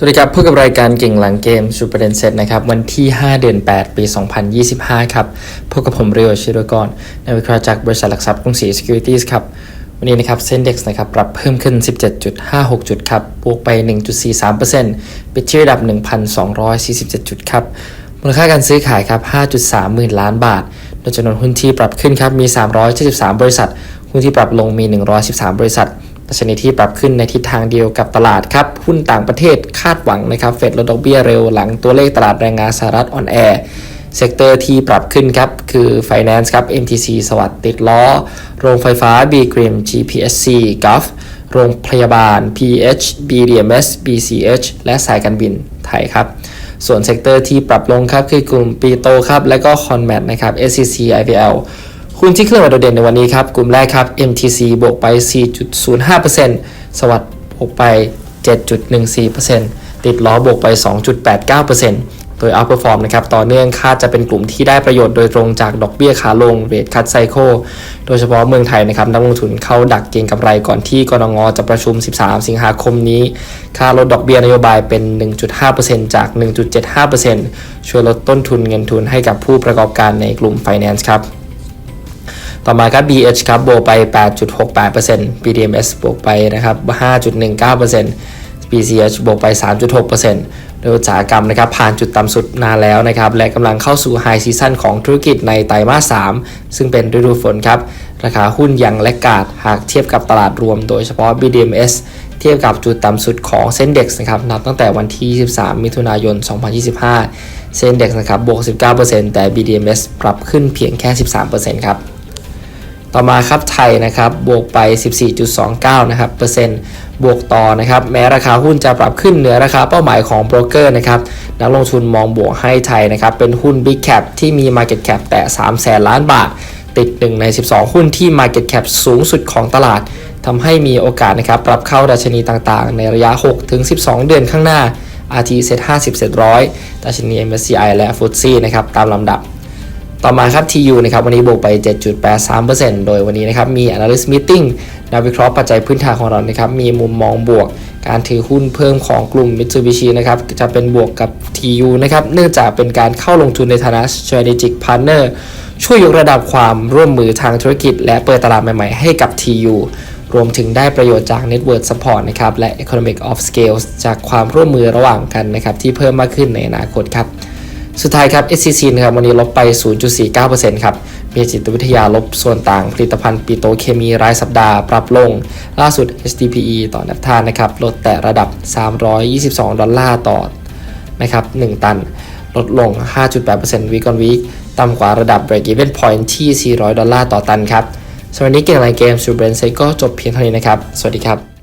สวัสดีครับพบกับรายการเก่งหลังเกมชูประเด็นเซตนะครับวันที่ 5 เดือน 8 ปี 2025 ครับพบกับผมเรียวชิโรกรในวิเคราะห์จากบริษัทหลักทรัพย์กรุงศรี Securities ครับ วันนี้นะครับเซ็นเด็กนะครับปรับเพิ่มขึ้น 17.56 จุดครับบวกไป 1.43%ปิดที่ระดับ 1,247 จุดครับมูลค่าการซื้อขายครับ 5.3 หมื่นล้านบาท โดยจำนวนหุ้นที่ปรับขึ้นครับมี 373 บริษัท หุ้นที่ปรับลงมี 113 บริษัท ดัชนีที่ปรับขึ้นในทิศทางเดียวกับตลาดครับ หุ้นต่างประเทศคาดหวังนะครับ เฟดลดดอกเบี้ยเร็วหลังตัวเลขตลาดแรงงานสหรัฐอ่อนแอ เซกเตอร์ที่ปรับขึ้นครับ คือ Finance ครับ MTC สวัสดิ์ติดล้อ โรงไฟฟ้า B g r i m GPSC Gulf โรงพยาบาล PH BDMS BCH และสายการบินไทยครับ ส่วนเซกเตอร์ที่ปรับลงครับคือกลุ่มปีโตครับ และก็คอนแมทนะครับ SCC IVL หุ้นที่เคลื่อนไหวโดดเด่นในวันนี้ครับ กลุ่มแรกครับ MTC บวกไป 4.05%สวัสด์บวกไป 7.14%ติดล้อบวกไป 2.89%โดย outperform นะครับ ต่อเนื่องคาดจะเป็นกลุ่มที่ได้ประโยชน์โดยตรงจากดอกเบี้ยขาลง rate cut cycle โดยเฉพาะเมืองไทยนะครับนักลงทุนเข้าดักเก็งกำไรก่อนที่กรงงจะประชุม 13 สิงหาคมนี้ ค่าลดดอกเบี้ยนโยบายเป็น 1.5%จาก 1.75%ช่วยลดต้นทุนเงินทุนให้กับผู้ประกอบการในกลุ่ม finance ครับ ต่อมาครับ BH ครับบวกไป 8.68% BDMs บวกไปนะครับ 5.19% BCH บวกไป 3.6%โดยอุตสาหกรรมนะครับผ่านจุดต่ำสุดนานแล้วนะครับ และกำลังเข้าสู่ไฮซีซันของธุรกิจในไตรมาส 3 ซึ่งเป็นฤดูฝนครับ ราคาหุ้นยังและกาดหากเทียบกับตลาดรวมโดยเฉพาะ BDMs เทียบกับจุดต่ำสุดของเซ็นเด็กนะครับนับตั้งแต่วันที่ 23 มิถุนายน 2025 เซ็นเด็กนะครับบวก 19%แต่ BDMs ปรับขึ้นเพียงแค่ 13%ครับ ต่อมาครับไทยนะครับบวกไป 14.29นะครับเปอร์เซ็นต์บวกต่อนะครับแม้ราคาหุ้นจะปรับขึ้นเหนือราคาเป้าหมายของโบรกเกอร์นะครับนักลงทุนมองบวกให้ไทยนะครับเป็นหุ้น Big Cap ที่มี Market Cap แต่3แสนล้านบาท ติด 1 ใน 12 หุ้นที่ Market Cap สูงสุดของตลาดทำให้มีโอกาสนะครับปรับเข้าดัชนีต่างๆ ในระยะ 6-12 เดือนข้างหน้า RT Set 50 Set 100ดัชนี MSCI และ FTSE นะครับตามลำดับ ต่อมาครับ TU นะครับวันนี้บวกไป 7.83%โดยวันนี้นะครับมี analyst meeting นักวิเคราะห์ปัจจัยพื้นฐานของเรานะครับมีมุมมองบวกการถือหุ้นเพิ่มของกลุ่ม Mitsubishi นะครับจะเป็นบวกกับ TU นะครับเนื่องจากเป็นการเข้าลงทุนในฐานะ strategic partner ช่วยยกระดับความร่วมมือทางธุรกิจ และเปิดตลาดใหม่ๆ ให้กับ TU รวมถึงได้ประโยชน์จาก Network Support นะครับและ Economic of Scale จากความร่วมมือระหว่างกันนะครับที่เพิ่มมากขึ้นในอนาคตครับ สุดท้ายครับ SCC นะครับวันนี้ลบไป 0.49%ครับ มีจิตวิทยาลบส่วนต่างผลิตภัณฑ์ปิโตรเคมีรายสัปดาห์ปรับลง ล่าสุด HDPE ต่อนับทานนะครับลดแต่ระดับ 322 ดอลลาร์ต่อนะครับ1ตัน ลดลง 5.8%วีกอนวีคต่ำกว่าระดับ break even point ที่ 400 ดอลลาร์ต่อตันครับสำหรับนี้เก่งอะไรเกมซูเบรนไซก็จบเพียงเท่านี้นะครับ สวัสดีครับ